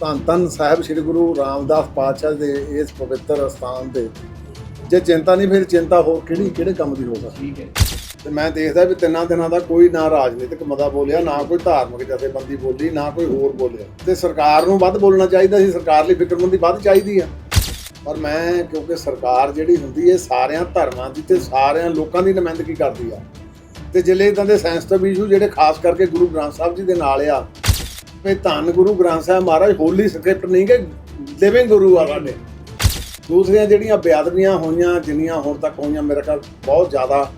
ਧੰਨ ਧੰਨ ਸਾਹਿਬ ਸ੍ਰੀ ਗੁਰੂ ਰਾਮਦਾਸ ਪਾਤਸ਼ਾਹ ਦੇ ਇਸ ਪਵਿੱਤਰ ਸਥਾਨ ਦੇ ਜੇ ਚਿੰਤਾ ਨਹੀਂ ਫਿਰ ਚਿੰਤਾ ਹੋਰ ਕਿਹੜੀ ਕਿਹੜੇ ਕੰਮ ਦੀ ਹੋਗਾ ਠੀਕ ਹੈ। ਤੇ ਮੈਂ ਦੇਖਦਾ ਵੀ ਤਿੰਨਾਂ ਦਿਨਾਂ ਦਾ ਕੋਈ ਨਾ ਰਾਜਨੀਤਿਕ ਮਤਾ ਬੋਲਿਆ ਨਾ ਕੋਈ ਧਾਰਮਿਕ ਜਥੇਬੰਦੀ ਬੋਲੀ ਨਾ ਕੋਈ ਹੋਰ ਬੋਲਿਆ। ਤੇ ਸਰਕਾਰ ਨੂੰ ਵੱਧ ਬੋਲਣਾ ਚਾਹੀਦਾ ਸੀ ਸਰਕਾਰ ਲਈ ਫਿਕਰਮੰਦੀ ਵੱਧ ਚਾਹੀਦੀ ਆ। ਪਰ ਮੈਂ ਕਿਉਂਕਿ ਸਰਕਾਰ ਜਿਹੜੀ ਹੁੰਦੀ ਹੈ ਸਾਰਿਆਂ ਧਰਮਾਂ ਦੀ ਤੇ ਸਾਰਿਆਂ ਲੋਕਾਂ ਦੀ ਨੁਮਾਇੰਦਗੀ ਕਰਦੀ ਆ। ਤੇ ਜਿਲੇ ਇਦਾਂ ਦੇ ਸੈਂਸਿਟਿਵ ਇਸ਼ੂ ਜਿਹੜੇ ਖਾਸ ਕਰਕੇ ਗੁਰੂ ਗ੍ਰੰਥ ਸਾਹਿਬ ਜੀ ਦੇ ਨਾਲ ਆ ਵੀ ਧੰਨ ਗੁਰੂ ਗ੍ਰੰਥ ਸਾਹਿਬ ਮਹਾਰਾਜ ਹੋਲੀ ਸਕ੍ਰਿਪਟ ਨਹੀਂ ਕਿ ਲਿਵਿੰਗ ਗੁਰੂ ਆ ਸਾਡੇ। ਦੂਸਰੀਆਂ ਜਿਹੜੀਆਂ ਬੇਅਦਬੀਆਂ ਹੋਈਆਂ, ਜਿੰਨੀਆਂ ਹੁਣ ਤੱਕ ਹੋਈਆਂ ਮੇਰੇ ਖਿਆਲ ਬਹੁਤ ਜ਼ਿਆਦਾ,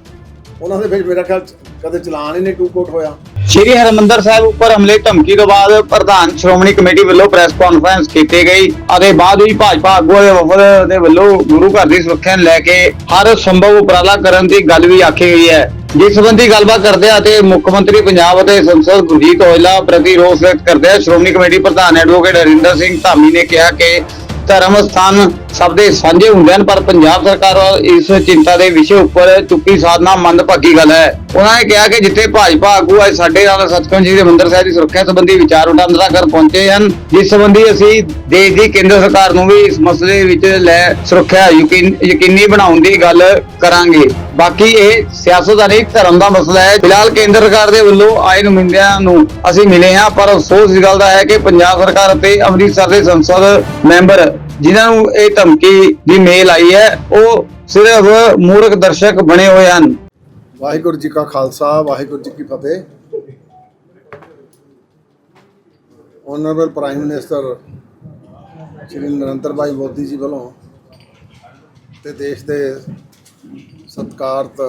ਉਹਨਾਂ ਦੇ ਵਿੱਚ ਮੇਰਾ ਖਿਆਲ ਕਦੇ ਚਲਾਨ ਹੀ ਨਹੀਂ ਟੂ ਕੋਟ ਹੋਇਆ। ਸ਼੍ਰੀ ਹਰਮੰਦਰ ਸਾਹਿਬ ਉੱਪਰ ਹਮਲੇ ਧਮਕੀ ਤੋਂ ਬਾਅਦ ਪ੍ਰਧਾਨ ਸ਼੍ਰੋਮਣੀ ਕਮੇਟੀ ਵੱਲੋਂ ਪ੍ਰੈਸ ਕਾਨਫਰੰਸ ਕੀਤੀ ਗਈ ਅਤੇ ਬਾਅਦ ਵਿੱਚ ਭਾਜਪਾ ਆਗੂਆਂ ਦੇ ਵਫਦ ਦੇ ਵੱਲੋਂ ਗੁਰੂ ਘਰ ਦੀ ਸੁਰੱਖਿਆ ਨੂੰ ਲੈ ਕੇ ਹਰ ਸੰਭਵ ਉਪਰਾਲਾ ਕਰਨ ਦੀ ਗੱਲ ਵੀ ਆਖੀ ਗਈ ਹੈ। ਜਿਸ ਸੰਬੰਧੀ ਗੱਲਬਾਤ ਕਰਦੇ ਅਤੇ ਮੁੱਖ ਮੰਤਰੀ ਪੰਜਾਬ ਅਤੇ ਸੰਸਦ ਗੁਰਜੀਤ ਔਜਲਾ ਪ੍ਰਤੀ ਰੋਸ ਵਿਅਕਤ ਕਰਦੇ ਸ਼੍ਰੋਮਣੀ ਕਮੇਟੀ ਪ੍ਰਧਾਨ ਐਡਵੋਕੇਟ ਹਰਿੰਦਰ ਸਿੰਘ ਧਾਮੀ ਨੇ ਕਿਹਾ ਕਿ ਧਰਮ ਸਥਾਨ ਸਭ ਦੇ ਸਾਂਝੇ ਹੁੰਦੇ ਹਨ, ਪਰ ਪੰਜਾਬ ਸਰਕਾਰ ਇਸ ਚਿੰਤਾ ਦੇ ਵਿਸ਼ੇ ਉੱਪਰ ਚੁੱਪੀ ਸਾਧਨਾ ਮੰਦਭਾਗੀ ਗੱਲ ਹੈ। ਉਹਨਾਂ ਨੇ ਕਿਹਾ ਕਿ ਜਿੱਥੇ ਭਾਜਪਾ ਆਗੂ ਅੱਜ ਸਾਡੇ ਨਾਲ ਸਤਿਗੁਰੂ ਜੀ ਦੇ ਮੰਦਿਰ ਸਾਹਿਬ ਦੀ ਸੁਰੱਖਿਆ ਸੰਬੰਧੀ ਵਿਚਾਰ ਵਟਾਂਦਰਾ ਕਰ ਪਹੁੰਚੇ ਹਨ। ਜਿਸ ਸੰਬੰਧੀ ਅਸੀਂ ਦੇਸ਼ ਦੀ ਕੇਂਦਰ ਸਰਕਾਰ ਨੂੰ ਵੀ ਇਸ ਮਸਲੇ ਵਿੱਚ ਲੈ ਸੁਰੱਖਿਆ ਯਕੀਨ, ਯਕੀਨੀ ਬਣਾਉਣ ਦੀ ਗੱਲ ਕਰਾਂਗੇ। ਬਾਕੀ ਇਹ ਸਿਆਸਤ ਦਾ ਧਰਮ ਦਾ ਮਸਲਾ ਹੈ। ਫਿਲਹਾਲ ਕੇਂਦਰ ਸਰਕਾਰ ਦੇ ਵੱਲੋਂ ਆਏ ਨੁਮਾਇੰਦਿਆਂ ਨੂੰ ਅਸੀਂ ਮਿਲੇ ਹਾਂ, ਪਰ ਅਫਸੋਸ ਇਸ ਗੱਲ ਦਾ ਹੈ ਕਿ ਪੰਜਾਬ ਸਰਕਾਰ ਅਤੇ ਅੰਮ੍ਰਿਤਸਰ ਦੇ ਸੰਸਦ ਮੈਂਬਰ ਜਿਨ੍ਹਾਂ ਨੂੰ ਇਹ ਧਮਕੀ ਦੀ ਮੇਲ ਆਈ ਹੈ, ਉਹ ਸਿਰਫ ਮੂਰਖ ਦਰਸ਼ਕ ਬਣੇ ਹੋਏ ਹਨ। ਵਾਹਿਗੁਰੂ ਜੀ ਕਾ ਖਾਲਸਾ, ਵਾਹਿਗੁਰੂ ਜੀ ਕੀ ਫਤਿਹ। Honourable prime minister Shri Narinder Bhai Modi ji ਵੱਲੋਂ ਤੇ ਦੇਸ਼ ਦੇ ਸਤਿਕਾਰਤ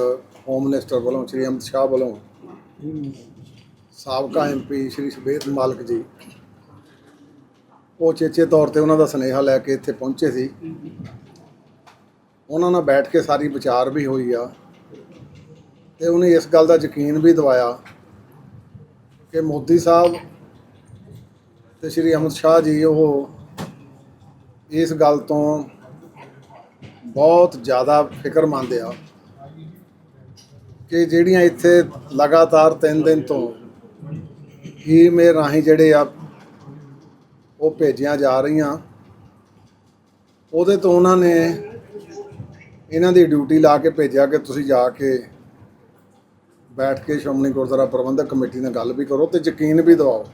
ਹੋਮ ਮਿਨਿਸਟਰ ਵੱਲੋਂ, ਸ਼੍ਰੀ ਅਮਿਤ ਸ਼ਾਹ ਵੱਲੋਂ ਸਾਬਕਾ ਐਮਪੀ ਸ਼੍ਰੀ ਸ਼ਬੇਦ ਮਾਲਕ ਜੀ ਉਹ ਚੇਚੇ ਤੌਰ ਤੇ ਉਹਨਾਂ ਦਾ ਸੁਨੇਹਾ ਲੈ ਕੇ ਇੱਥੇ ਪਹੁੰਚੇ ਸੀ। ਉਹਨਾਂ ਨਾਲ ਬੈਠ ਕੇ ਸਾਰੀ ਵਿਚਾਰ ਵੀ ਹੋਈ ਆ ਤੇ ਉਹਨੇ ਇਸ ਗੱਲ ਦਾ ਯਕੀਨ ਵੀ ਦਿਵਾਇਆ ਕਿ ਮੋਦੀ ਸਾਹਿਬ ਤੇ ਸ਼੍ਰੀ ਅਮਿਤ ਸ਼ਾਹ ਜੀ ਉਹ ਇਸ ਗੱਲ ਤੋਂ ਬਹੁਤ ਜ਼ਿਆਦਾ ਫਿਕਰਮੰਦ ਆ ਕਿ ਜਿਹੜੀਆਂ ਇੱਥੇ ਲਗਾਤਾਰ 3 ਦਿਨ ਤੋਂ ਈਮੇਲ ਰਾਹੀਂ ਜਿਹੜੇ ਆ ਉਹ ਭੇਜੀਆਂ ਜਾ ਰਹੀਆਂ। ਉਹਦੇ ਤੋਂ ਉਹਨਾਂ ਨੇ ਇਹਨਾਂ ਦੀ ਡਿਊਟੀ ਲਾ ਕੇ ਭੇਜਿਆ ਕਿ ਤੁਸੀਂ ਜਾ ਕੇ ਬੈਠ ਕੇ ਸ਼੍ਰੋਮਣੀ ਗੁਰਦੁਆਰਾ ਪ੍ਰਬੰਧਕ ਕਮੇਟੀ ਨਾਲ ਗੱਲ ਵੀ ਕਰੋ ਤੇ ਯਕੀਨ ਵੀ ਦਿਵਾਓ।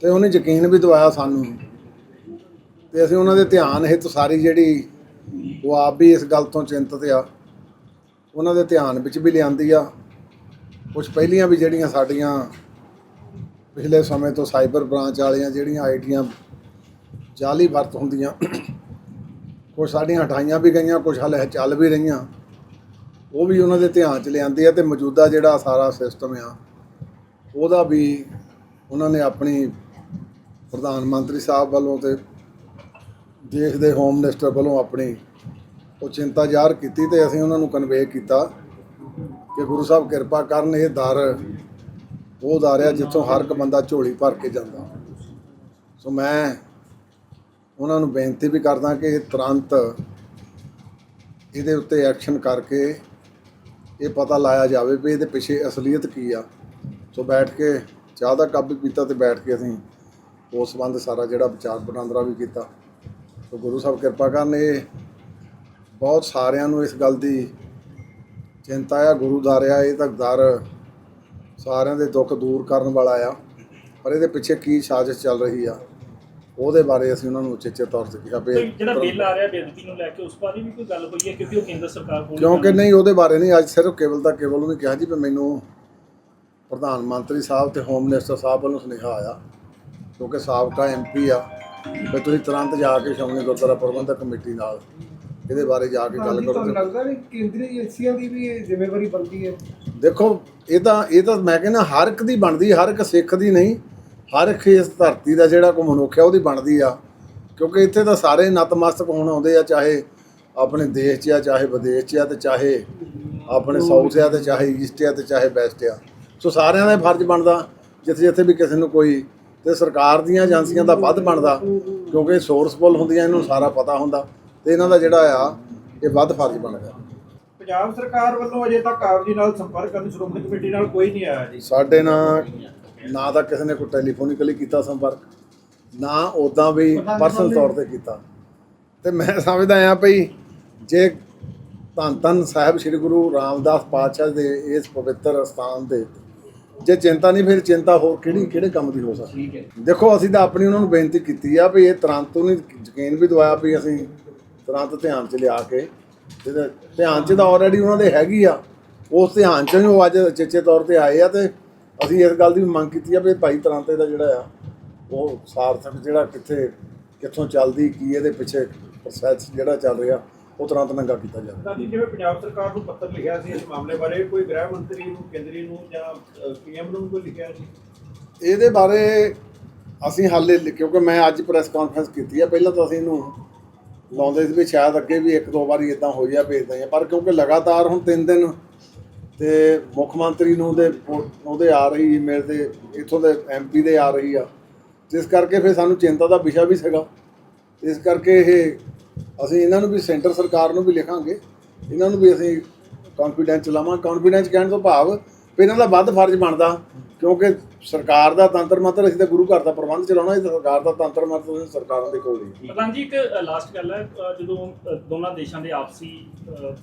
ਤੇ ਉਹਨੇ ਯਕੀਨ ਵੀ ਦਿਵਾਇਆ ਸਾਨੂੰ। ਤੇ ਅਸੀਂ ਉਹਨਾਂ ਦੇ ਧਿਆਨ ਹਿੱਤ ਸਾਰੀ ਜਿਹੜੀ ਉਹ ਆਪ ਵੀ ਇਸ ਗੱਲ ਤੋਂ ਚਿੰਤਤ ਆ। ਉਹਨਾਂ ਦੇ ਧਿਆਨ ਵਿੱਚ ਵੀ ਲਿਆਂਦੀ ਆ। ਕੁਝ ਪਹਿਲੀਆਂ ਵੀ ਜਿਹੜੀਆਂ ਸਾਡੀਆਂ ਪਿਛਲੇ ਸਮੇਂ ਤੋਂ ਸਾਈਬਰ ਬ੍ਰਾਂਚ ਵਾਲੀਆਂ ਜਿਹੜੀਆਂ ਆਈਡੀਆਂ ਜਾਲੀ ਵਰਤ ਹੁੰਦੀਆਂ ਕੁਝ ਸਾਡੀਆਂ ਹਟਾਈਆਂ ਵੀ ਗਈਆਂ ਕੁਝ ਹਾਲੇ ਚੱਲ ਵੀ ਰਹੀਆਂ, ਉਹ ਵੀ ਉਹਨਾਂ ਦੇ ਧਿਆਨ 'ਚ ਲਿਆਂਦੀ ਆ ਤੇ ਮੌਜੂਦਾ ਜਿਹੜਾ ਸਾਰਾ ਸਿਸਟਮ ਆ, ਉਹਦਾ ਵੀ ਉਹਨਾਂ ਨੇ ਆਪਣੀ ਪ੍ਰਧਾਨ ਮੰਤਰੀ ਸਾਹਿਬ ਵੱਲੋਂ ਤੇ ਦੇਸ਼ ਦੇ ਹੋਮ ਮਿਨਿਸਟਰ ਵੱਲੋਂ ਆਪਣੀ ਉਹ ਚਿੰਤਾ ਜ਼ਾਹਰ ਕੀਤੀ ਤੇ ਅਸੀਂ ਉਹਨਾਂ ਨੂੰ ਕਨਵੇ ਕੀਤਾ ਕਿ ਗੁਰੂ ਸਾਹਿਬ ਕਿਰਪਾ ਕਰਨ, ਇਹ ਦਰ ਉਹ ਦਾਰਿਆ ਜਿੱਥੋਂ ਹਰ ਇੱਕ ਬੰਦਾ ਝੋਲੀ ਭਰ ਕੇ ਜਾਂਦਾ। ਸੋ ਮੈਂ ਉਹਨਾਂ ਨੂੰ ਬੇਨਤੀ ਵੀ ਕਰਦਾ ਕਿ ਇਹ ਤੁਰੰਤ ਇਹਦੇ ਉੱਤੇ ਐਕਸ਼ਨ ਕਰਕੇ ਇਹ ਪਤਾ ਲਾਇਆ ਜਾਵੇ ਵੀ ਇਹਦੇ ਪਿੱਛੇ ਅਸਲੀਅਤ ਕੀ ਆ। ਸੋ ਬੈਠ ਕੇ ਚਾਹ ਦਾ ਕੱਪ ਵੀ ਪੀਤਾ ਤੇ ਬੈਠ ਕੇ ਅਸੀਂ ਉਸ ਸੰਬੰਧ ਸਾਰਾ ਜਿਹੜਾ ਵਿਚਾਰ ਵਟਾਂਦਰਾ ਵੀ ਕੀਤਾ। ਸੋ ਗੁਰੂ ਸਾਹਿਬ ਕਿਰਪਾ ਕਰਨ, ਇਹ ਬਹੁਤ ਸਾਰਿਆਂ ਨੂੰ ਇਸ ਗੱਲ ਦੀ ਚਿੰਤਾ ਆ, ਗੁਰੂ ਦਰ ਆ ਇਹ ਤਾਂ ਦਰ ਸਾਰਿਆਂ ਦੇ ਦੁੱਖ ਦੂਰ ਕਰਨ ਵਾਲਾ ਆ। ਪਰ ਇਹਦੇ ਪਿੱਛੇ ਕੀ ਸਾਜ਼ਿਸ਼ ਚੱਲ ਰਹੀ ਆ ਉਹਦੇ ਬਾਰੇ ਅਸੀਂ ਉਹਨਾਂ ਨੂੰ ਉਚੇਚੇ ਤੌਰ ਤੇ ਕਿਹਾ ਵੀ ਤੇ ਜਿਹੜਾ ਬਿੱਲ ਆ ਰਿਹਾ ਬੇਦਬੀ ਨੂੰ ਲੈ ਕੇ ਉਸ ਬਾਰੇ ਵੀ ਕੋਈ ਗੱਲ ਹੋਈ ਹੈ? ਕਿਉਂਕਿ ਉਹ ਕੇਂਦਰ ਸਰਕਾਰ ਕੋਲ ਕਿਉਂਕਿ ਨਹੀਂ ਉਹਦੇ ਬਾਰੇ ਨਹੀਂ ਅੱਜ ਸਿਰਫ ਕੇਵਲ ਦਾ ਕੇਵਲ ਉਹਨੇ ਕਿਹਾ ਜੀ ਵੀ ਮੈਨੂੰ ਪ੍ਰਧਾਨ ਮੰਤਰੀ ਸਾਹਿਬ ਤੇ ਹੋਮ ਮਿਨਿਸਟਰ ਸਾਹਿਬ ਵੱਲੋਂ ਸੁਨੇਹਾ ਆਇਆ ਕਿਉਂਕਿ ਸਾਬਕਾ ਐਮਪੀ ਆ। ਵੀ ਤੁਸੀਂ ਤੁਰੰਤ ਜਾ ਕੇ ਸ਼੍ਰੋਮਣੀ ਗੁਰਦੁਆਰਾ ਪ੍ਰਬੰਧਕ ਕਮੇਟੀ ਨਾਲ ਇਹਦੇ ਬਾਰੇ ਜਾ ਕੇ ਗੱਲ ਕਰੋ। ਤੁਹਾਨੂੰ ਤੇ- ਲੱਗਦਾ ਨਹੀਂ ਕੇਂਦਰੀ ਏਜੰਸੀਆਂ ਦੀ ਵੀ ਇਹ ਜ਼ਿੰਮੇਵਾਰੀ ਬਣਦੀ ਹੈ? ਦੇਖੋ ਇਹ ਤਾਂ ਇਹ ਤਾਂ ਮੈਂ ਕਹਿੰਦਾ ਹਰ ਇੱਕ ਦੀ ਬਣਦੀ ਹਰ ਇੱਕ ਸਿੱਖ ਦੀ ਨਹੀਂ ਹਰ ਇੱਕ ਇਸ ਧਰਤੀ ਦਾ ਜਿਹੜਾ ਕੋ ਮਨੁੱਖ ਹੈ ਉਹਦੀ ਬਣਦੀ ਆ। ਕਿਉਂਕਿ ਇੱਥੇ ਤਾਂ ਸਾਰੇ ਨਤਮਸਤਕ ਹੋਣ ਆਉਂਦੇ ਆ ਚਾਹੇ ਆਪਣੇ ਦੇਸ਼ 'ਚ ਆ ਚਾਹੇ ਵਿਦੇਸ਼ 'ਚ ਆ ਤੇ ਚਾਹੇ ਆਪਣੇ ਸਾਊਥ ਆ ਤੇ ਚਾਹੇ ਈਸਟ ਆ ਤੇ ਚਾਹੇ ਵੈਸਟ ਆ। ਸੋ ਸਾਰਿਆਂ ਦਾ ਫਰਜ਼ ਬਣਦਾ ਜਿੱਥੇ ਜਿੱਥੇ ਵੀ ਕਿਸੇ ਨੂੰ ਕੋਈ ਤੇ ਸਰਕਾਰ ਦੀਆਂ ਏਜੰਸੀਆਂ ਦਾ ਵੱਧ ਬਣਦਾ ਕਿਉਂਕਿ ਸੋਰਸਫੁਲ ਹੁੰਦੀਆਂ ਇਹਨੂੰ ਸਾਰਾ ਪਤਾ ਹੁੰਦਾ। ਤੇ ਇਹਨਾਂ ਦਾ ਜਿਹੜਾ ਆ ਇਹ ਵੱਧ ਫਰਜ਼ ਬਣਦਾ ਪੰਜਾਬ ਸਰਕਾਰ ਵੱਲੋਂ ਅਜੇ ਤੱਕ ਆਪ ਜੀ ਨਾਲ ਸੰਪਰਕ ਕਰਨ ਸ਼੍ਰੋਮਣੀ ਕਮੇਟੀ ਨਾਲ ਕੋਈ ਨਹੀਂ ਆਇਆ ਜੀ। ਸਾਡੇ ਨਾਲ ਨਾ ਤਾਂ ਕਿਸੇ ਨੇ ਕੋਈ ਟੈਲੀਫੋਨਿਕਲੀ ਕੀਤਾ ਸੰਪਰਕ ਨਾ ਉਦਾਂ ਵੀ ਪਰਸਨਲ ਤੌਰ ਤੇ ਕੀਤਾ। ਤੇ ਮੈਂ ਸਮਝਦਾ ਆ ਭਈ ਜੇ ਧੰਨ ਧੰਨ ਸਾਹਿਬ ਸ੍ਰੀ ਗੁਰੂ ਰਾਮਦਾਸ ਪਾਤਸ਼ਾਹ ਦੇ ਇਸ ਪਵਿੱਤਰ ਸਥਾਨ ਦੇ ਜੇ ਚਿੰਤਾ ਨਹੀਂ ਫਿਰ ਚਿੰਤਾ ਹੋਰ ਕਿਹੜੀ ਕਿਹੜੇ ਕੰਮ ਦੀ ਹੋ ਸਕਦੀ? ਠੀਕ ਹੈ। ਦੇਖੋ ਅਸੀਂ ਤਾਂ ਆਪਣੀ ਉਹਨਾਂ ਨੂੰ ਬੇਨਤੀ ਕੀਤੀ ਆ ਵੀ ਇਹ ਤੁਰੰਤ ਉਹਨੇ ਯਕੀਨ ਵੀ ਦਵਾਇਆ ਵੀ ਅਸੀਂ ਤੁਰੰਤ ਧਿਆਨ 'ਚ ਲਿਆ ਕੇ ਜਿਹਦੇ ਧਿਆਨ 'ਚ ਤਾਂ ਆਲਰੇਡੀ ਉਹਨਾਂ ਦੇ ਹੈਗੀ ਆ ਉਸ ਧਿਆਨ 'ਚ ਹੀ ਉਹ ਅੱਜ ਚੇਚੇ ਤੌਰ ਤੇ ਆਏ ਆ ਤੇ ਅਸੀਂ ਇਸ ਗੱਲ ਦੀ ਵੀ ਮੰਗ ਕੀਤੀ ਆ ਵੀ ਭਾਈ ਤੁਰੰਤ ਇਹਦਾ ਜਿਹੜਾ ਆ ਉਹ ਸਾਰਥਕ ਜਿਹੜਾ ਕਿੱਥੇ ਕਿੱਥੋਂ ਚੱਲਦੀ ਕੀ ਇਹਦੇ ਪਿੱਛੇ ਪ੍ਰੋਸੈਸ ਜਿਹੜਾ ਚੱਲ ਰਿਹਾ ਉਹ ਤੁਰੰਤ ਨੰਗਾ ਕੀਤਾ ਜਾਵੇ। ਤਾਂ ਜੀ ਜਿਵੇਂ ਪੰਜਾਬ ਸਰਕਾਰ ਨੂੰ ਪੱਤਰ ਲਿਖਿਆ ਸੀ ਇਸ ਮਾਮਲੇ ਬਾਰੇ ਕੋਈ ਗ੍ਰਹਿ ਮੰਤਰੀ ਨੂੰ ਕੇਂਦਰੀ ਨੂੰ ਜਾਂ ਪੀਐਮ ਨੂੰ ਕੋਈ ਲਿਖਿਆ ਸੀ? ਇਹਦੇ ਬਾਰੇ ਅਸੀਂ ਹਾਲੇ ਕਿਉਂਕਿ ਮੈਂ ਅੱਜ ਪ੍ਰੈਸ ਕਾਨਫਰੰਸ ਕੀਤੀ ਆ ਪਹਿਲਾਂ ਤਾਂ ਅਸੀਂ ਇਹਨੂੰ ਲਾਉਂਦੇ ਸੀ ਵੀ ਸ਼ਾਇਦ ਅੱਗੇ ਵੀ ਇੱਕ ਦੋ ਵਾਰੀ ਇਦਾਂ ਹੋਈ ਆ ਭੇਜਦੇ ਆ। ਪਰ ਕਿਉਂਕਿ ਲਗਾਤਾਰ ਹੁਣ ਤਿੰਨ ਦਿਨ ਤੇ ਮੁੱਖ ਮੰਤਰੀ ਨੂੰ ਦੇ ਉਹਦੇ ਆ ਰਹੀ ਈਮੇਲ ਦੇ ਇਥੋਂ ਦੇ ਐਮਪੀ ਦੇ ਆ ਰਹੀ ਆ। ਜਿਸ ਕਰਕੇ ਫਿਰ ਸਾਨੂੰ ਚਿੰਤਾ ਦਾ ਵਿਸ਼ਾ ਵੀ ਸੀਗਾ। ਇਸ ਕਰਕੇ ਇਹ ਅਸੀਂ ਇਹਨਾਂ ਨੂੰ ਵੀ ਸੈਂਟਰ ਸਰਕਾਰ ਨੂੰ ਵੀ ਲਿਖਾਂਗੇ। ਇਹਨਾਂ ਨੂੰ ਵੀ ਅਸੀਂ ਕੌਨਫੀਡੈਂਸ ਲਾਵਾਂ ਕੌਨਫੀਡੈਂਸ ਕਹਿਣ ਤੋਂ ਭਾਵ ਇਹਨਾਂ ਦਾ ਵੱਧ ਫਰਜ਼ ਬਣਦਾ, ਕਿਉਂਕਿ ਸਰਕਾਰ ਦਾ ਤੰਤਰ ਮੰਤਰ ਅਸੀਂ ਤਾਂ ਗੁਰੂ ਘਰ ਦਾ ਪ੍ਰਬੰਧ ਚਲਾਉਣਾ, ਇਹ ਸਰਕਾਰ ਦਾ ਤੰਤਰ ਮੰਤਰ ਸਰਕਾਰਾਂ ਦੇ ਕੋਲ ਹੀ। ਪ੍ਰਧਾਨ ਜੀ, ਇੱਕ ਲਾਸਟ ਗੱਲ ਹੈ ਜਦੋਂ ਦੋਨਾਂ ਦੇਸ਼ਾਂ ਦੇ ਆਪਸੀ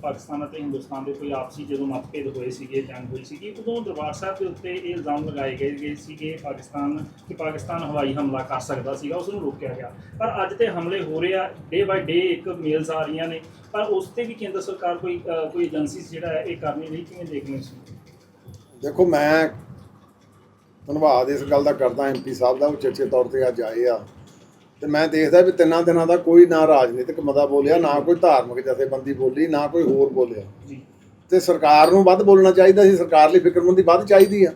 ਪਾਕਿਸਤਾਨ ਅਤੇ ਹਿੰਦੁਸਤਾਨ ਦੇ ਕੋਈ ਆਪਸੀ ਜਦੋਂ ਮਤਭੇਦ ਹੋਏ ਸੀਗੇ, ਜੰਗ ਹੋਈ ਸੀਗੀ, ਉਦੋਂ ਦਰਬਾਰ ਸਾਹਿਬ ਦੇ ਉੱਤੇ ਇਹ ਇਲਜ਼ਾਮ ਲਗਾਏ ਗਏ ਗਏ ਸੀਗੇ ਪਾਕਿਸਤਾਨ ਕਿ ਪਾਕਿਸਤਾਨ ਹਵਾਈ ਹਮਲਾ ਕਰ ਸਕਦਾ ਸੀਗਾ, ਉਸ ਨੂੰ ਰੋਕਿਆ ਗਿਆ। ਪਰ ਅੱਜ ਤੇ ਹਮਲੇ ਹੋ ਰਹੇ ਆ ਡੇ ਬਾਈ ਡੇ ਇੱਕ ਮੇਲਸ ਆ ਰਹੀਆਂ ਨੇ, ਪਰ ਉਸ ਤੇ ਵੀ ਕੇਂਦਰ ਸਰਕਾਰ ਕੋਈ ਕੋਈ ਏਜੰਸੀ ਜਿਹੜਾ ਹੈ, ਇਹ ਕਰ ਨਹੀਂ ਰਹੀ ਕਿਵੇਂ ਦੇਖਦੇ ਸੀ ਦੇਖੋ ਮੈਂ ਧੰਨਵਾਦ ਇਸ ਗੱਲ ਦਾ ਕਰਦਾ ਐਮਪੀ ਸਾਹਿਬ ਦਾ ਉਹ ਚਰਚੇ ਤੌਰ ਤੇ ਅੱਜ ਆਏ ਆ। ਤੇ ਮੈਂ ਦੇਖਦਾ ਵੀ ਤਿੰਨਾਂ ਦਿਨਾਂ ਦਾ ਕੋਈ ਨਾ ਰਾਜਨੀਤਿਕ ਮਤਾ ਬੋਲਿਆ ਨਾ ਕੋਈ ਧਾਰਮਿਕ ਜਥੇਬੰਦੀ ਬੋਲੀ ਨਾ ਕੋਈ ਹੋਰ ਬੋਲਿਆ। ਤੇ ਸਰਕਾਰ ਨੂੰ ਵੱਧ ਬੋਲਣਾ ਚਾਹੀਦਾ ਸੀ ਸਰਕਾਰ ਲਈ ਫਿਕਰਮੰਦੀ ਵੱਧ ਚਾਹੀਦੀ ਆ।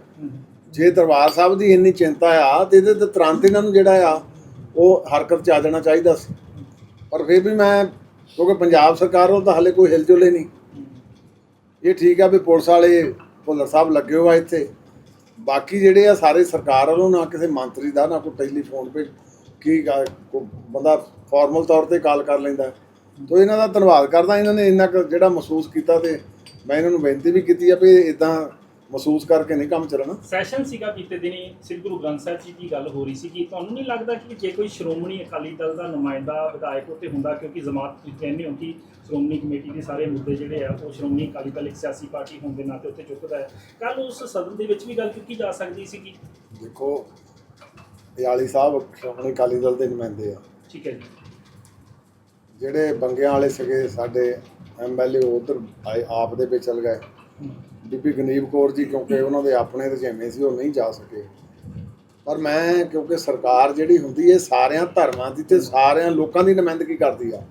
ਜੇ ਦਰਬਾਰ ਸਾਹਿਬ ਦੀ ਇੰਨੀ ਚਿੰਤਾ ਆ ਤੇ ਇਹਦੇ ਤੇ ਤੁਰੰਤ ਇਹਨਾਂ ਨੂੰ ਜਿਹੜਾ ਆ ਉਹ ਹਰਕਤ ਚ ਆ ਜਾਣਾ ਚਾਹੀਦਾ ਸੀ। ਪਰ ਫਿਰ ਵੀ ਮੈਂ ਕਿਉਂਕਿ ਪੰਜਾਬ ਸਰਕਾਰ ਵੱਲੋਂ ਤਾਂ ਹਲੇ ਕੋਈ ਹਿਲਜੁਲ ਨਹੀਂ। ਇਹ ਠੀਕ ਆ ਵੀ ਪੁਲਿਸ ਵਾਲੇ ਭੁੱਲਰ ਸਾਹਿਬ ਲੱਗੇ ਹੋਆ ਇੱਥੇ। ਬਾਕੀ ਜਿਹੜੇ ਆ ਸਾਰੇ ਸਰਕਾਰ ਵੱਲੋਂ ਨਾ ਕਿਸੇ ਮੰਤਰੀ ਦਾ, ਨਾ ਕੋਈ ਟੈਲੀਫੋਨ 'ਤੇ ਕੀ ਗਾ- ਬੰਦਾ ਫਾਰਮਲ ਤੌਰ ਤੇ ਕਾਲ ਕਰ ਲੈਂਦਾ। ਤੋ ਇਹਨਾਂ ਦਾ ਧੰਨਵਾਦ ਕਰਦਾ, ਇਹਨਾਂ ਨੇ ਇੰਨਾ ਕੁ ਜਿਹੜਾ ਮਹਿਸੂਸ ਕੀਤਾ ਤੇ ਮੈਂ ਇਹਨਾਂ ਨੂੰ ਬੇਨਤੀ ਵੀ ਕੀਤੀ ਆ ਵੀ ਇਦਾਂ ਮਹਿਸੂਸ ਕਰਕੇ ਨਹੀਂ ਕੰਮ ਚੱਲਣਾ। ਸੈਸ਼ਨ ਸੀਗਾ ਬੀਤੇ ਦਿਨੀ ਸ੍ਰੀ ਗੁਰੂ ਗ੍ਰੰਥ ਸਾਹਿਬ ਜੀ ਦੀ ਗੱਲ ਹੋ ਰਹੀ ਸੀ ਕਿ ਤੁਹਾਨੂੰ ਨਹੀਂ ਲੱਗਦਾ ਕਿ ਜੇ ਕੋਈ ਸ਼੍ਰੋਮਣੀ ਅਕਾਲੀ ਦਲ ਦਾ ਨੁਮਾਇੰਦਾ ਵਿਧਾਇਕ ਉੱਤੇ ਹੁੰਦਾ ਕਿਉਂਕਿ ਜਮਾਤ ਤੁਸੀਂ ਕਹਿੰਦੇ ਹੋ ਕਿ ਸ਼੍ਰੋਮਣੀ ਕਮੇਟੀ ਦੇ ਸਾਰੇ ਮੁੱਦੇ ਜਿਹੜੇ ਆ ਉਹ ਸ਼੍ਰੋਮਣੀ ਅਕਾਲੀ ਦਲ ਇੱਕ ਸਿਆਸੀ ਪਾਰਟੀ ਹੋਣ ਦੇ ਨਾਤੇ ਉੱਤੇ ਚੁੱਕਦਾ ਹੈ। ਕੱਲ ਉਸ ਸਦਨ ਦੇ ਵਿੱਚ ਵੀ ਗੱਲ ਚੁੱਕੀ ਜਾ ਸਕਦੀ ਸੀਗੀ। ਦੇਖੋ ਦਿਆਲੀ ਸਾਹਿਬ ਸ਼੍ਰੋਮਣੀ ਅਕਾਲੀ ਦਲ ਦੇ ਨੁਮਾਇੰਦੇ ਆ। ਠੀਕ ਹੈ ਜੀ। ਜਿਹੜੇ ਬੰਗਿਆਂ ਵਾਲੇ ਸੀਗੇ ਸਾਡੇ ਐਮਐਲਏ ਉਧਰ ਆਪ ਦੇ ਵਿੱਚ ਚਲ ਗਏ। ਬੀਬੀ ਗਨੀਬ ਕੌਰ ਜੀ ਕਿਉਂਕਿ ਉਹਨਾਂ ਦੇ ਆਪਣੇ ਰੁਝੇਵੇਂ ਸੀ ਉਹ ਨਹੀਂ ਜਾ ਸਕੇ। ਪਰ ਮੈਂ ਕਿਉਂਕਿ ਸਰਕਾਰ ਜਿਹੜੀ ਹੁੰਦੀ ਹੈ ਸਾਰਿਆਂ ਧਰਮਾਂ ਦੀ ਤੇ ਸਾਰਿਆਂ ਲੋਕਾਂ ਦੀ ਨੁਮਾਇੰਦਗੀ ਕਰਦੀ ਆ।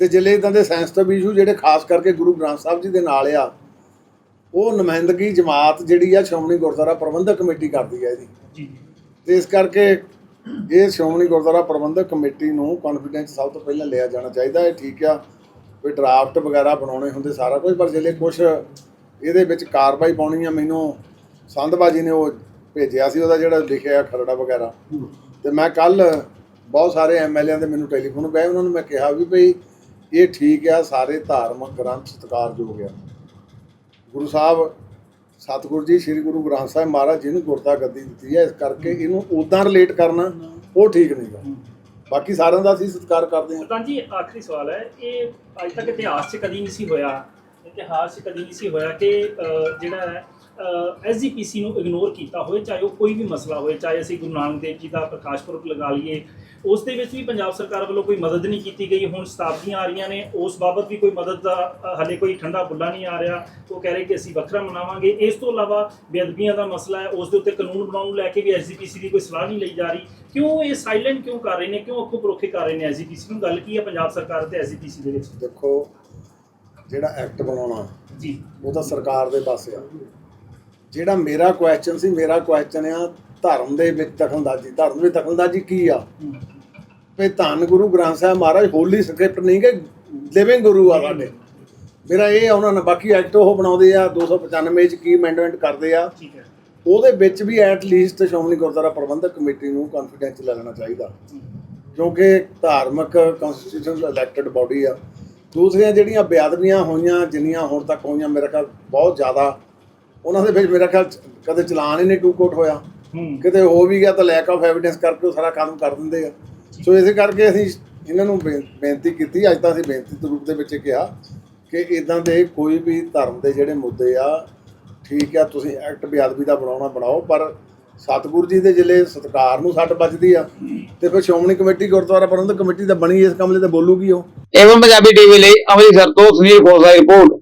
ਤੇ ਜਿਹੜੇ ਇਦਾਂ ਦੇ ਸੈਂਸਿਟਿਵ ਇਸ਼ੂ ਜਿਹੜੇ ਖਾਸ ਕਰਕੇ ਗੁਰੂ ਗ੍ਰੰਥ ਸਾਹਿਬ ਜੀ ਦੇ ਨਾਲ ਆ ਉਹ ਨੁਮਾਇੰਦਗੀ ਜਮਾਤ ਜਿਹੜੀ ਆ ਸ਼੍ਰੋਮਣੀ ਗੁਰਦੁਆਰਾ ਪ੍ਰਬੰਧਕ ਕਮੇਟੀ ਕਰਦੀ ਆ ਇਹਦੀ। ਜੀ। ਤੇ ਇਸ ਕਰਕੇ ਇਹ ਸ਼੍ਰੋਮਣੀ ਗੁਰਦੁਆਰਾ ਪ੍ਰਬੰਧਕ ਕਮੇਟੀ ਨੂੰ ਕੌਨਫੀਡੈਂਸ ਸਭ ਤੋਂ ਪਹਿਲਾਂ ਲਿਆ ਜਾਣਾ ਚਾਹੀਦਾ। ਹੈ ਠੀਕ ਆ ਕੋਈ ਡਰਾਫਟ ਵਗੈਰਾ ਬਣਾਉਣੇ ਹੁੰਦੇ ਸਾਰਾ ਕੁਝ ਪਰ ਜਿਹੜੇ ਕੁਝ ਇਹਦੇ ਵਿੱਚ ਕਾਰਵਾਈ ਪਾਉਣੀ ਆ ਮੈਨੂੰ ਸੰਧਬਾਜੀ ਨੇ ਉਹ ਭੇਜਿਆ ਸੀ ਉਹਦਾ ਜਿਹੜਾ ਲਿਖਿਆ ਖਰੜਾ ਵਗੈਰਾ। ਤੇ ਮੈਂ ਕੱਲ ਬਹੁਤ ਸਾਰੇ ਐਮਐਲਏਆਂ ਦੇ ਮੈਨੂੰ ਟੈਲੀਫੋਨ ਪਏ ਉਹਨਾਂ ਨੂੰ ਮੈਂ ਕਿਹਾ ਵੀ ਭਈ ਇਹ ਠੀਕ ਆ ਸਾਰੇ ਧਾਰਮਿਕ ਗ੍ਰੰਥ ਸਤਿਕਾਰਯੋਗ ਆ। ਗੁਰੂ ਸਾਹਿਬ ਸਤਿਗੁਰੂ ਜੀ ਸ੍ਰੀ ਗੁਰੂ ਗ੍ਰੰਥ ਸਾਹਿਬ ਮਹਾਰਾਜ ਜੀ ਨੂੰ ਗੁਰਤਾ ਗੱਦੀ ਦਿੱਤੀ ਹੈ ਇਸ ਕਰਕੇ ਇਹਨੂੰ ਉਦਾਂ ਰਿਲੇਟ ਕਰਨਾ ਉਹ ਠੀਕ ਨਹੀਂਗਾ ਬਾਕੀ ਸਾਰਿਆਂ ਦਾ ਅਸੀਂ ਸਤਿਕਾਰ ਕਰਦੇ ਹਾਂ। ਪ੍ਰਧਾਨ ਜੀ ਆਖਰੀ ਸਵਾਲ ਹੈ ਇਹ ਅੱਜ ਤੱਕ ਇਤਿਹਾਸ 'ਚ ਕਦੀ ਨਹੀਂ ਸੀ ਹੋਇਆ ਇਤਿਹਾਸ 'ਚ ਕਦੀ ਨਹੀਂ ਸੀ ਹੋਇਆ ਕਿ ਜਿਹੜਾ ਹੈ ਐਸਜੀਪੀਸੀ ਨੂੰ ਇਗਨੋਰ ਕੀਤਾ ਹੋਵੇ ਚਾਹੇ ਉਹ ਕੋਈ ਵੀ ਮਸਲਾ ਹੋਵੇ ਚਾਹੇ ਅਸੀਂ ਗੁਰੂ ਨਾਨਕ ਦੇਵ ਜੀ ਦਾ ਪ੍ਰਕਾਸ਼ ਪੁਰਬ ਲਗਾ ਲਈਏ ਉਸ ਦੇ ਵਿੱਚ ਵੀ ਪੰਜਾਬ ਸਰਕਾਰ ਵੱਲੋਂ ਕੋਈ ਮਦਦ ਨਹੀਂ ਕੀਤੀ ਗਈ ਹੁਣ ਸ਼ਤਾਬਦੀਆਂ ਆ ਰਹੀਆਂ ਨੇ ਉਸ ਬਾਬਤ ਵੀ ਕੋਈ ਮਦਦ ਦਾ ਅ, ਹਲੇ ਕੋਈ ਠੰਡਾ ਬੁੱਲਾ ਨਹੀਂ ਆ ਰਿਹਾ ਉਹ ਕਹਿ ਰਹੇ ਕਿ ਅਸੀਂ ਵੱਖਰਾ ਮਨਾਵਾਂਗੇ ਇਸ ਤੋਂ ਇਲਾਵਾ ਬੇਅਦਬੀਆਂ ਦਾ ਮਸਲਾ ਹੈ ਉਸ ਦੇ ਉੱਤੇ ਕਾਨੂੰਨ ਬਣਾਉਣ ਨੂੰ ਲੈ ਕੇ ਵੀ ਐਸਜੀਪੀਸੀ ਦੀ ਕੋਈ ਸਲਾਹ ਨਹੀਂ ਲਈ ਜਾ ਰਹੀ ਕਿਉਂ ਇਹ ਸਾਇਲੈਂਟ ਕਿਉਂ ਕਰ ਰਹੇ ਨੇ ਕਿਉਂ ਅੱਖੋਂ ਪਰੋਖੇ ਕਰ ਰਹੇ ਨੇ ਐਸਜੀਪੀਸੀ ਨੂੰ ਗੱਲ ਕੀ ਹੈ ਪੰਜਾਬ ਸਰਕਾਰ ਤੇ ਐਸਜੀਪੀਸੀ ਦੇ ਵਿੱਚ? ਦੇਖੋ ਜਿਹੜਾ ਐਕਟ ਬਣਾਉਣਾ ਜੀ। ਉਹ ਤਾਂ ਸਰਕਾਰ ਦੇ ਪਾਸੇ ਆ। ਜਿਹੜਾ ਮੇਰਾ ਕੁਐਸਚਨ ਸੀ ਮੇਰਾ ਕੁਐਸਚਨ ਆ ਧਰਮ ਦੇ ਵਿੱਚ ਦਖਲਅੰਦਾਜ਼ੀ। ਧਰਮ ਵਿੱਚ ਦਖਲਅੰਦਾਜ਼ੀ ਕੀ ਆ? ਵੀ ਧੰਨ ਗੁਰੂ ਗ੍ਰੰਥ ਸਾਹਿਬ ਮਹਾਰਾਜ ਹੋਲੀ ਸਕ੍ਰਿਪਟ ਨਹੀਂ ਕਿ ਲਿਵਿੰਗ ਗੁਰੂ ਆ ਸਾਡੇ। ਮੇਰਾ ਇਹ ਆ ਉਹਨਾਂ ਨੇ ਬਾਕੀ ਐਕਟ ਉਹ ਬਣਾਉਂਦੇ ਆ 295 ਚ ਕੀ ਅਮੈਂਡਮੈਂਟ ਕਰਦੇ ਆ। ਠੀਕ ਹੈ। ਉਹਦੇ ਵਿੱਚ ਵੀ at least Shiromani Gurdwara Prabandhak committee ਨੂੰ ਕੌਨਫੀਡੈਂਸ ਲੈ ਲੈਣਾ ਚਾਹੀਦਾ। ਕਿਉਂਕਿ ਧਾਰਮਿਕ ਕਨਸਟੀਟਿਊਸ਼ਨ ਇਲੈਕਟਡ ਬਾਡੀ ਆ। ਦੂਸਰੀਆਂ ਜਿਹੜੀਆਂ ਬੇਅਦਬੀਆਂ ਹੋਈਆਂ ਜਿੰਨੀਆਂ ਹੁਣ ਤੱਕ ਹੋਈਆਂ ਮੇਰੇ ਖਿਆਲ ਬਹੁਤ ਜ਼ਿਆਦਾ ਉਹਨਾਂ ਦੇ ਵਿੱਚ ਮੇਰਾ ਖਿਆਲ ਕਦੇ ਚਲਾਨ ਹੀ ਨਹੀਂ ਟੂ ਕੋਟ ਹੋਇਆ। ਕਿਤੇ ਹੋ ਵੀ ਗਿਆ ਤਾਂ ਲੈਕ ਆਫ ਐਵੀਡੈਂਸ ਕਰਕੇ ਉਹ ਸਾਰਾ ਕੰਮ ਕਰ ਦਿੰਦੇ ਆ। ਸੋ ਇਸੇ ਕਰਕੇ ਅਸੀਂ ਇਹਨਾਂ ਨੂੰ ਬੇਨਤੀ ਕੀਤੀ ਅੱਜ ਤਾਂ ਅਸੀਂ ਬੇਨਤੀ ਦੇ ਰੂਪ ਦੇ ਵਿੱਚ ਕਿਹਾ ਕਿ ਇਦਾਂ ਦੇ ਕੋਈ ਵੀ ਧਰਮ ਦੇ ਜਿਹੜੇ ਮੁੱਦੇ ਆ ਠੀਕ ਆ ਤੁਸੀਂ ਐਕਟ ਬੇਅਦਬੀ ਦਾ ਬਣਾਉਣਾ ਬਣਾਓ ਪਰ ਸਤਿਗੁਰੂ ਜੀ ਦੇ ਜ਼ਿਲ੍ਹੇ ਸਤਕਾਰ ਨੂੰ ਸੱਟ ਵੱਜਦੀ ਆ ਤੇ ਫਿਰ ਸ਼੍ਰੋਮਣੀ ਕਮੇਟੀ ਗੁਰਦੁਆਰਾ ਪ੍ਰਬੰਧਕ ਕਮੇਟੀ ਤਾਂ ਬਣੀ ਇਸ ਕਮਲੇ ਤੇ ਬੋਲੂਗੀ ਉਹ। ਏਵਨ ਪੰਜਾਬੀ ਟੀਵੀ ਲਈ ਅੰਮ੍ਰਿਤਸਰ ਤੋਂ ਸੁਨੀਲ ਖੋਸਲਾ ਰਿਪੋਰਟ